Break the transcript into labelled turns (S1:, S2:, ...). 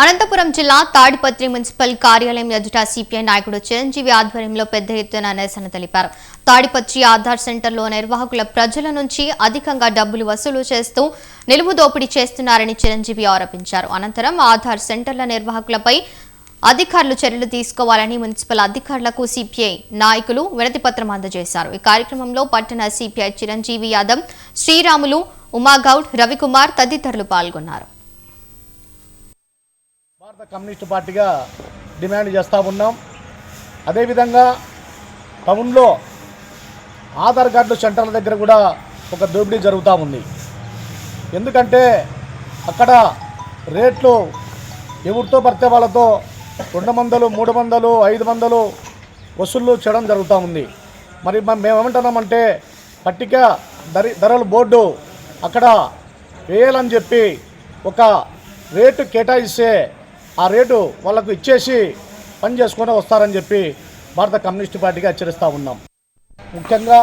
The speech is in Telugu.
S1: అనంతపురం జిల్లా తాడిపత్రి మున్సిపల్ కార్యాలయం ఎదుట సిపిఐ నాయకుడు చిరంజీవి ఆధ్వర్యంలో పెద్ద ఎత్తున నిరసన తెలిపారు. తాడిపత్రి ఆధార్ సెంటర్లో నిర్వాహకుల ప్రజల నుంచి అధికంగా డబ్బులు వసూలు చేస్తూ నిలువు దోపిడీ చేస్తున్నారని చిరంజీవి ఆరోపించారు. అనంతరం ఆధార్ సెంటర్ల నిర్వాహకులపై అధికారులు చర్యలు తీసుకోవాలని మున్సిపల్ అధికారులకు సిపిఐ నాయకులు వినతిపత్రం అందజేశారు. ఈ కార్యక్రమంలో పట్టణ సిపిఐ చిరంజీవి యాదవ్ శ్రీరాములు ఉమాగౌడ్ రవికుమార్ తదితరులు పాల్గొన్నారు.
S2: భారత కమ్యూనిస్టు పార్టీగా డిమాండ్ చేస్తూ ఉన్నాం. అదేవిధంగా టౌన్లో ఆధార్ కార్డు సెంటర్ల దగ్గర కూడా ఒక దోపిడీ జరుగుతూ ఉంది. ఎందుకంటే అక్కడ రేట్లు ఎవరితో పడితే వాళ్ళతో రెండు వందలు మూడు వందలు ఐదు వందలు వసూళ్ళు చేయడం జరుగుతూ ఉంది. మరి మేమేమంటున్నామంటే మేము పట్టిక ధరి ధరల బోర్డు అక్కడ వేయాలని చెప్పి ఒక రేటు కేటాయిస్తే ఆ రేటు వాళ్ళకు ఇచ్చేసి పని చేసుకొని వస్తారని చెప్పి భారత కమ్యూనిస్ట్ పార్టీకి హెచ్చరిస్తూ ఉన్నాం. ముఖ్యంగా